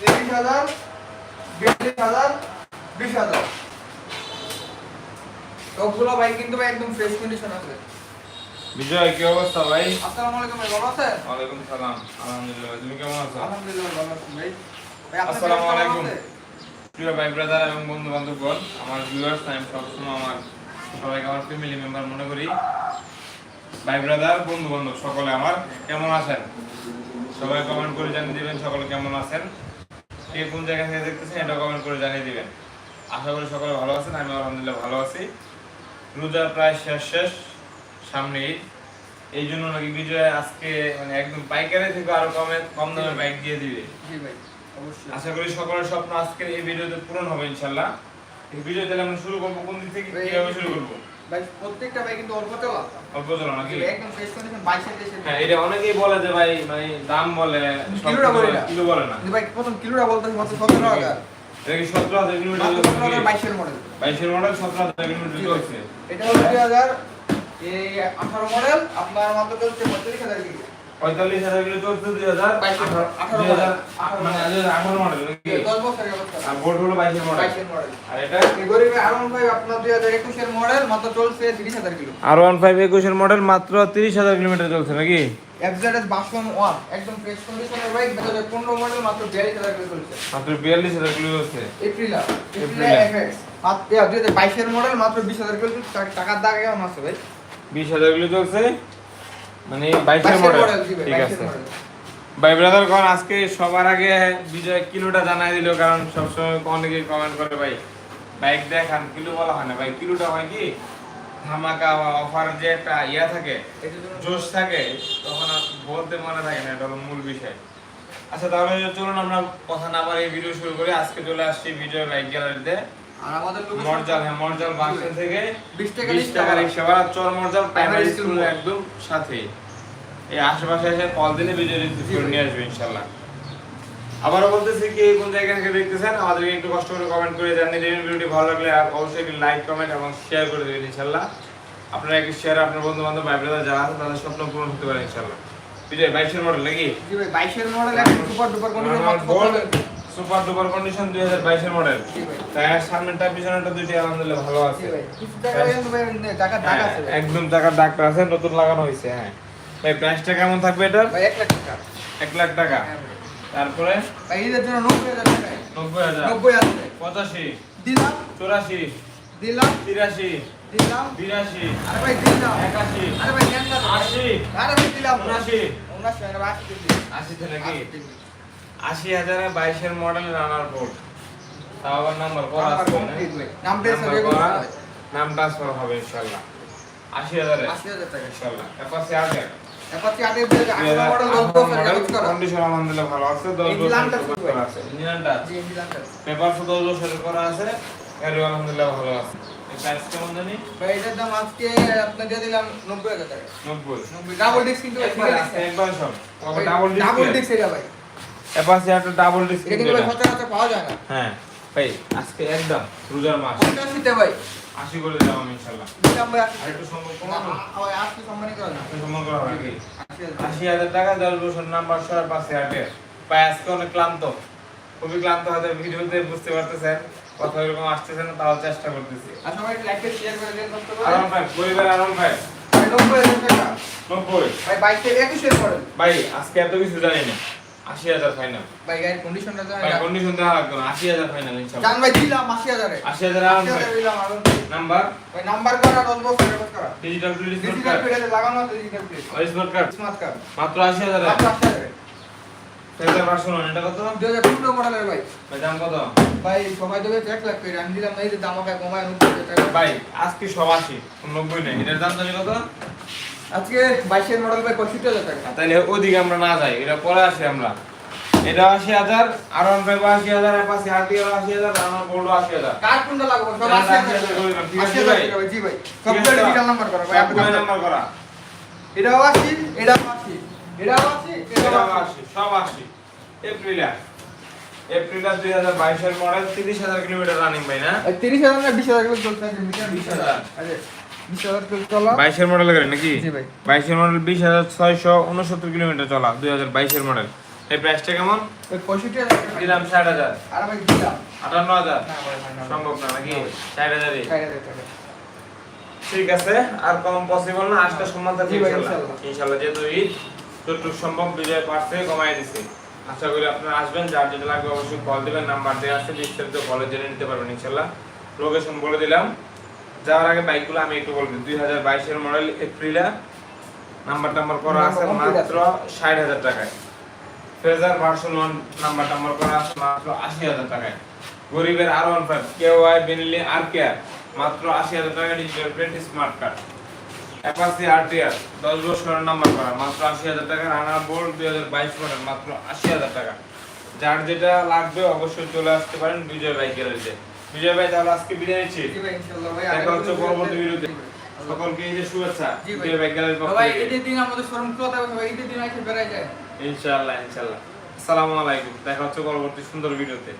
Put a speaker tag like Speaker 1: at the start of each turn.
Speaker 1: তিরিশ হাজার বিয়াল্লিশ হাজার বিশ হাজার। সবগুলো বাইক কিন্তু ভাই একদম ফ্রেশ কন্ডিশন আছে।
Speaker 2: বিজয় কি অবস্থা ভাই?
Speaker 1: আসসালামু আলাইকুম ভাই ভালো আছেন?
Speaker 2: ওয়ালাইকুম সালাম। আলহামদুলিল্লাহ তুমি কেমন আছো?
Speaker 1: আলহামদুলিল্লাহ ভালো আছি ভাই। ভাই আপনার
Speaker 2: আসসালামু আলাইকুম। প্রিয় ভাই ব্রাদার এবং বন্ধু বান্ধবগণ আমার ভিউয়ার্স আমি সবসময় আমার সবাইকে আমার ফ্যামিলি মেম্বার মনে করি। ভাই ব্রাদার বন্ধু বান্ধব সকলে আমার কেমন আছেন? সবাই কমেন্ট করে জানিয়ে দিবেন সকলে কেমন আছেন? কে কোন জায়গা থেকে দেখতেছেন এটা কমেন্ট করে জানিয়ে দিবেন। আশা করি সকলে ভালো আছেন আমি আলহামদুলিল্লাহ ভালো আছি। রোজার প্রায় শেষ শেষ সামনে ঈদ। এই জন্য নাকি বিজয় আজকে মানে একদম পাইকারি থেকে আরও কমে কম দামে বাইক দিয়ে দিবে। আশা করি সকলের স্বপ্ন আজকের এই ভিডিওতে পূরণ হবে ইনশাল্লাহ এই ভিডিও তাহলে আমরা শুরু করব? কোন দিক থেকে কীভাবে শুরু করব?
Speaker 1: ভাই প্রত্যেকটা ভাই কিন্তু অল্প তেল
Speaker 2: অল্প চলো নাকি?
Speaker 1: একদম ফ্রেশ কন্ডিশন বাইশের দেশে
Speaker 2: হ্যাঁ এটা অনেকেই বলে যে ভাই মানে দাম বলে
Speaker 1: কিলোটা বলে না।
Speaker 2: কিলো বলে না।
Speaker 1: ভাই প্রথম কিলোটা বলতে মাত্র সতেরো হাজার।
Speaker 2: এটা কি সতেরো হাজার কিলোমিটার
Speaker 1: মডেল
Speaker 2: বাইশের মডেল সতেরো হাজার কিলোমিটার চলছে।
Speaker 1: এটা হলো দুই হাজার এই আঠারো মডেল আপনার মাত্র চলছে পঁয়তাল্লিশ হাজার কিলো
Speaker 2: পঁয়তাল্লিশ হাজার কিলো চলছে দুই হাজার দুই হাজার মানে দুই হাজার আঠারো মডেল নাকি? আর বোর্ড হলো বাইশের মডেল এটা?
Speaker 1: হাজার হাজার
Speaker 2: ওয়ান ফাইভ একুশের মডেল মাত্র তিরিশ হাজার কিলোমিটার চলছে নাকি?
Speaker 1: এফজেডএস বাসন ওয়ান একদম ফ্রেশ কন্ডিশনের বাইক হাজার মডেল মাত্র বিয়াল্লিশ হাজার কিলো চলছে।
Speaker 2: মাত্র বিয়াল্লিশ হাজার কিলো চলছে।
Speaker 1: Aprilia
Speaker 2: Aprilia।
Speaker 1: এফএক্স হাজার মডেল মাত্র বিশ হাজার কিলো টাকার দাগ কেমন আছে ভাই।
Speaker 2: বিশ হাজার কিলো চলছে। মানে বাইশের মডেল ঠিক আছে। ভাই ব্রাদার কোন আজকে সবার আগে বিজয় কিলোটা জানাই দিল কারণ সবসময় অনেকে কমেন্ট করে ভাই বাইক দেখান কিলো বলা হয় না। ভাই কিলোটা হয় কি? ধামাকা অফার যে একটা ইয়া থাকে জোশ থাকে তখন বলতে মনে থাকে না এটা হলো মূল বিষয়। আচ্ছা তাহলে চলুন আমরা কথা না বাড়িয়ে ভিডিও শুরু করি। আজকে চলে আসছি বিজয় বাইক গ্যালারিতে
Speaker 1: আর আমাদের location-
Speaker 2: মর্জাল হ্যাঁ মর্জাল বাক্সেল থেকে
Speaker 1: 20 টাকা
Speaker 2: বিশ টাকা রিক্সা ভাড়া চর মর্জাল প্রাইমারি স্কুল একদম সাথেই এই আশেপাশে এসে কল দিলে ভিডিও করে নিয়ে আসবে ইনশাল্লাহ আবারও বলতেছি কি কোন জায়গা থেকে দেখতেছেন আমাদেরকে একটু কষ্ট করে কমেন্ট করে জানিয়ে দেবেন। ভিডিওটি ভালো লাগলে আর অবশ্যই একটি লাইক কমেন্ট এবং শেয়ার করে দেবেন ইনশাল্লাহ আপনারা একটি শেয়ার আপনার বন্ধু বান্ধব ভাই ব্রাদার যারা আছে তাদের স্বপ্ন পূরণ হতে পারে ইনশাল্লাহ বিজয় বাইশের মডেল নাকি?
Speaker 1: জি ভাই বাইশের মডেল একদম super duper condition
Speaker 2: super duper condition দুই হাজার বাইশের মডেল টায়ার সামনেটা পিছনেটা দুইটি আলহামদুলিল্লাহ ভালো
Speaker 1: জি
Speaker 2: আছে।
Speaker 1: ভাই কিছু টাকা টাকার দাগ
Speaker 2: হ্যাঁ,
Speaker 1: আছে
Speaker 2: একদম টাকার ডাক্তার আছে নতুন লাগানো হয়েছে হ্যাঁ। ভাই প্রাইসটা কেমন থাকবে এটার?
Speaker 1: ভাই এক লাখ টাকা।
Speaker 2: এক লাখ টাকা।
Speaker 1: হ্যাঁ
Speaker 2: তারপরে?
Speaker 1: ভাই ঈদের জন্য নব্বই হাজার টাকা
Speaker 2: নব্বই হাজার।
Speaker 1: নব্বই হাজার
Speaker 2: পঁচাশি।
Speaker 1: দিলাম।
Speaker 2: চুরাশি।
Speaker 1: দিলাম।
Speaker 2: তিরাশি।
Speaker 1: দিলাম।
Speaker 2: বিরাশি।
Speaker 1: আরে ভাই দিলাম।
Speaker 2: একাশি।
Speaker 1: আরে ভাই।
Speaker 2: আশি।
Speaker 1: আরে ভাই দিলাম।
Speaker 2: উনাশি
Speaker 1: উনাশি আরে ভাই
Speaker 2: আশিতে নাকি আশি হাজারে বাইশের মডেল রানার বোর্ড তাও আবার নাম্বার করা আছে।
Speaker 1: নাম ট্রান্সফার
Speaker 2: করা। নাম ট্রান্সফার হবে ইনশাল্লাহ। আশি হাজারে।
Speaker 1: আশি হাজার টাকা
Speaker 2: ইনশাল্লাহ। এপাশে আগে
Speaker 1: এপাশে আটের দিকে আঠারো মডেল দশ বছরের কাগজ করা
Speaker 2: কন্ডিশন আলহামদুলিল্লাহ ভালো আছে দশ
Speaker 1: এই
Speaker 2: বছর
Speaker 1: নিলামটা
Speaker 2: পেপার
Speaker 1: শুধু
Speaker 2: করা আছে।
Speaker 1: জি
Speaker 2: পেপার তো দশ বছরের করা আছে আলহামদুলিল্লাহ ভালো আছে। এই প্রাইস কেমন জানি?
Speaker 1: ভাই এটার দাম আজকে আপনার দিয়ে দিলাম নব্বই হাজার টাকা।
Speaker 2: নব্বই।
Speaker 1: নব্বই ডাবল ডিস্ক কিন্তু
Speaker 2: একবার সব। ডাবল
Speaker 1: ডাবল ডিস্ক এটা ভাই।
Speaker 2: এপাশে একটা ডাবল
Speaker 1: এটা কিন্তু সচরাচর পাওয়া যায় না।
Speaker 2: হ্যাঁ ভাই আজকে একদম রোজার মাস।
Speaker 1: ভাই।
Speaker 2: আশি করে দিলাম আমি ইনশাল্লাহ
Speaker 1: দিলাম ভাই আশি।
Speaker 2: আর একটু সম্ভব
Speaker 1: না,
Speaker 2: কমানো
Speaker 1: আ- ভাই আজকে সম্মানিত করা না
Speaker 2: সম্মান করা
Speaker 1: আশি হাজার।
Speaker 2: টাকা দশ বছর নাম্বার ছয় পাঁচে আটে ভাই আজকে অনেক ক্লান্ত। খুবই ক্লান্ত হয়তো ভিডিওতে বুঝতে পারতেছেন কথা এরকম আসতেছে না তাও চেষ্টা করতেছি।
Speaker 1: আর সবাই লাইক শেয়ার করে দেন
Speaker 2: আরাম ভাই পরিবার আরাম ভাই।
Speaker 1: নব্বই হাজার টাকা।
Speaker 2: নব্বই।
Speaker 1: ভাই বাইশ থেকে একুশের মডেল
Speaker 2: ভাই আজকে এত কিছু জানি না। আশি হাজার ফাইনাল
Speaker 1: ভাই গাড়ির কন্ডিশনটা জানেন
Speaker 2: ভাই কন্ডিশন লাগবে আশি হাজার ফাইনাল
Speaker 1: জান ভাই দিলাম আশি হাজারে।
Speaker 2: আশি হাজার আরাম ভাই। নাম্বার
Speaker 1: ভাই নাম্বার করা দশ বছর রেকর্ড করা।
Speaker 2: ডিজিটাল প্লেট
Speaker 1: ডিজিটাল
Speaker 2: কার্ড
Speaker 1: লাগানো আছে digital plate
Speaker 2: smart card
Speaker 1: smart card
Speaker 2: মাত্র আশি হাজার?
Speaker 1: মাত্র আশি হাজারে।
Speaker 2: ফেজার ভার্সন এটা কত?
Speaker 1: দুই হাজার পনেরো মডেলের ভাই।
Speaker 2: ভাই দাম কত?
Speaker 1: ভাই সবাই দেবে লাখ করে। আমি দিলাম এই যে দাম আমাকে কমায় টাকা।
Speaker 2: ভাই আজকে সব আশি নব্বই নেই। এটার দাম জানি কত?
Speaker 1: আজকে বাইশের মডেল ভাই পঁয়ষট্টি হাজার টাকা।
Speaker 2: তাহলে ওদিকে আমরা না যাই এটা পরে আসি আমরা। এটা আশি হাজার আর ওয়ান ফাইভ আশি হাজার এপাশে আরটি আশি হাজার আর আমার গোল্ড আশি হাজার।
Speaker 1: কার কোনটা লাগবে? সব আশি হাজার।
Speaker 2: আশি হাজার করে দিলাম, ঠিক আছে ভাই?
Speaker 1: জি ভাই।
Speaker 2: ঠিক
Speaker 1: সবগুলো নাম্বার করা ভাই আপনি
Speaker 2: নাম্বার করা।
Speaker 1: এটাও আশি এটাও আশি এটাও আশি
Speaker 2: এটা
Speaker 1: আশি।
Speaker 2: আশি সব আশি। এপ্রিল এপ্রিল দুই হাজার বাইশের মডেল তিরিশ হাজার কিলোমিটার রানিং ভাই না?
Speaker 1: তিরিশ হাজার না বিশ হাজার মিটার বিশ হাজার। চলা।
Speaker 2: বাইশের মডেল গাড়ি নাকি?
Speaker 1: ভাই।
Speaker 2: বাইশের মডেল বিশ হাজার ছয়শো উনসত্তর কিলোমিটার চলা দুই হাজার বাইশের মডেল এই প্রাইসটা কেমন?
Speaker 1: ওই পঁয়ষট্টি হাজার
Speaker 2: দিলাম ষাট হাজার।
Speaker 1: আর ভাই দিলাম।
Speaker 2: আটান্ন হাজার? সম্ভব না নাকি? ষাট হাজারই।
Speaker 1: ষাট
Speaker 2: ঠিক আছে আর কম পসিবল না আজকে সম্মান থাকবে ইনশাল্লাহ।
Speaker 1: ইনশাল্লাহ।
Speaker 2: যেহেতু ঈদ যতটুকু সম্ভব বিজয় পারছে কমাই দিছে। আশা করি আপনারা আসবেন যার যেটা লাগবে অবশ্যই কল দিবেন নাম্বার দেওয়া আছে বিস্তারিত কলে জেনে নিতে পারবেন ইনশাল্লাহ। লোকেশন বলে দিলাম। যাওয়ার আগে বাইকগুলো আমি একটু বলে দিই। দুই হাজার বাইশের মডেল এপ্রিলা নাম্বার টাম্বার করা আছে মাত্র ষাট হাজার টাকায়। ফেজার ভার্সন ওয়ান নাম্বার টাম্বার করা আছে মাত্র আশি হাজার টাকায়। গরিবের আর ওয়ান ফাইভ কেউ আই বেনিলি আর কেয়ার মাত্র আশি হাজার টাকা digital print smart card Apache RTR দশ বছরের নাম্বার করা মাত্র আশি হাজার টাকা। রানা বোল্ড দুই হাজার বাইশ মডেল মাত্র আশি হাজার টাকা। যার যেটা লাগবে অবশ্যই চলে আসতে পারেন বিজয় বাইক গ্যালারিতে। বিজয় ভাই তাহলে আজকে বিদায় নিচ্ছি।
Speaker 1: ভাই
Speaker 2: দেখা হচ্ছে পরবর্তী ভিডিওতে। সকলকে এই যে শুভেচ্ছা
Speaker 1: ভাই।
Speaker 2: বিজয় বাইক গ্যালারির পক্ষ
Speaker 1: ভাই
Speaker 2: থেকে।
Speaker 1: ঈদের দিন আমাদের শোরুম ভাই। ঈদের দিন এসে বেড়ায় যায়।
Speaker 2: ইনশাআল্লাহ ইনশাআল্লাহ। আসসালামু আলাইকুম দেখা হচ্ছে পরবর্তী সুন্দর ভিডিওতে।